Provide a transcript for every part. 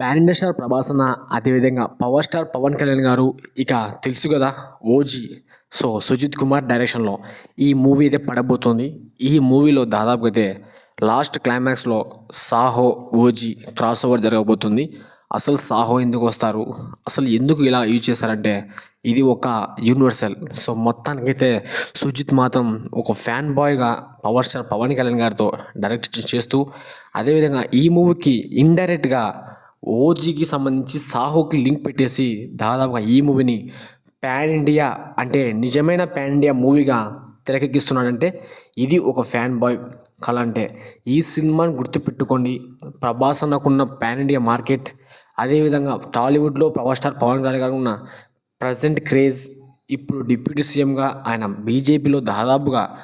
Pan India star Prabhas అన్న అదేవిధంగా power star Pawan Kalyan గారు ఇక తెలుసు కదా ఓజీ. సో సుజిత్ కుమార్ డైరెక్షన్లో ఈ మూవీ అయితే పడబోతుంది. ఈ మూవీలో దాదాపు అయితే లాస్ట్ క్లైమాక్స్లో సాహో ఓజీ క్రాస్ ఓవర్ జరగబోతుంది. అసలు సాహో ఎందుకు వస్తారు? అసలు ఎందుకు ఇలా యూజ్ చేశారంటే ఇది ఒక యూనివర్సల్. సో మొత్తానికైతే సుజిత్ మాత్రం ఒక ఫ్యాన్ బాయ్గా పవర్ స్టార్ పవన్ కళ్యాణ్ గారితో డైరెక్ట్ చేస్తూ అదేవిధంగా ఈ మూవీకి ఇండైరెక్ట్గా ఓజీకి సంబంధించి సాహోకి లింక్ పెట్టేసి దాదాపుగా ఈ మూవీని ప్యాన్ ఇండియా అంటే నిజమైన ప్యాన్ ఇండియా మూవీగా తెరకెక్కిస్తున్నాడంటే ఇది ఒక ఫ్యాన్ బాయ్ కళ అంటే. ఈ సినిమాని గుర్తుపెట్టుకోండి. ప్రభాస్ అన్నకున్న పాన్ ఇండియా మార్కెట్ అదేవిధంగా టాలీవుడ్లో పవర్ స్టార్ పవన్ కళ్యాణ్ గారు ఉన్న ప్రజెంట్ క్రేజ్ ఇప్పుడు డిప్యూటీ సీఎంగా ఆయన బీజేపీలో దాదాపుగా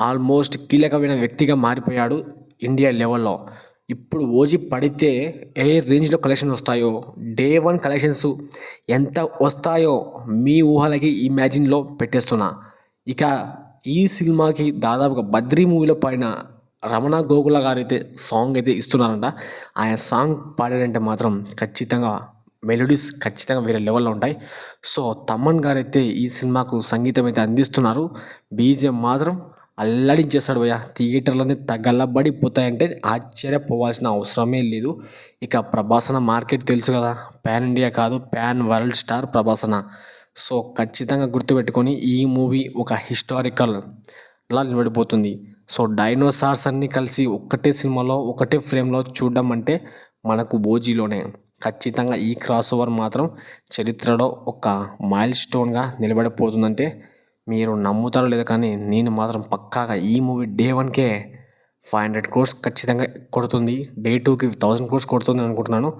ఆల్మోస్ట్ కీలకమైన వ్యక్తిగా మారిపోయాడు ఇండియా లెవెల్లో. ఇప్పుడు ఓజీ పడితే ఏ రేంజ్లో కలెక్షన్ వస్తాయో? డే వన్ కలెక్షన్స్ ఎంత వస్తాయో మీ ఊహలకి ఇమాజిన్లో పెట్టేస్తున్నా. ఇక ఈ సినిమాకి దాదాపుగా బద్రీ మూవీలో పాడిన రమణ గోకుల గారు అయితే సాంగ్ అయితే ఇస్తున్నారంట. ఆయన సాంగ్ పాడాడంటే మాత్రం ఖచ్చితంగా మెలోడీస్ ఖచ్చితంగా వేరే లెవెల్లో ఉంటాయి. సో తమ్మన్ గారు అయితే ఈ సినిమాకు సంగీతం అయితే అందిస్తున్నారు. బీజిఎం మాత్రం అల్లడించేస్తాడు భయ్య. థియేటర్లోనే తగలబడిపోతాయంటే ఆశ్చర్యపోవాల్సిన అవసరమే లేదు. ఇక ప్రభాసన మార్కెట్ తెలుసు కదా. ప్యాన్ ఇండియా కాదు ప్యాన్ వరల్డ్ స్టార్ ప్రభాసన. సో ఖచ్చితంగా గుర్తుపెట్టుకొని ఈ మూవీ ఒక హిస్టారికల్ లా నిలబడిపోతుంది. సో డైనోసార్స్ అన్నీ కలిసి ఒక్కటే సినిమాలో ఒకటే ఫ్రేమ్లో చూడడం అంటే మనకు బోజీలోనే ఖచ్చితంగా ఈ క్రాస్ ఓవర్ మాత్రం చరిత్రలో ఒక మైల్ స్టోన్గా నిలబడిపోతుందంటే మీరు నమ్ముతారో లేదో కానీ నేను మాత్రం పక్కాగా ఈ మూవీ డే వన్కే ఫైవ్ హండ్రెడ్ కోర్స్ ఖచ్చితంగా కొడుతుంది. డే టూకి థౌసండ్ కోర్స్ కొడుతుంది అనుకుంటున్నాను.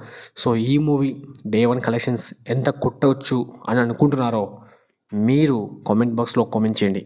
సో ఈ మూవీ డే వన్ కలెక్షన్స్ ఎంత కొట్టవచ్చు అని అనుకుంటున్నారో మీరు కామెంట్ బాక్స్లో కామెంట్ చేయండి.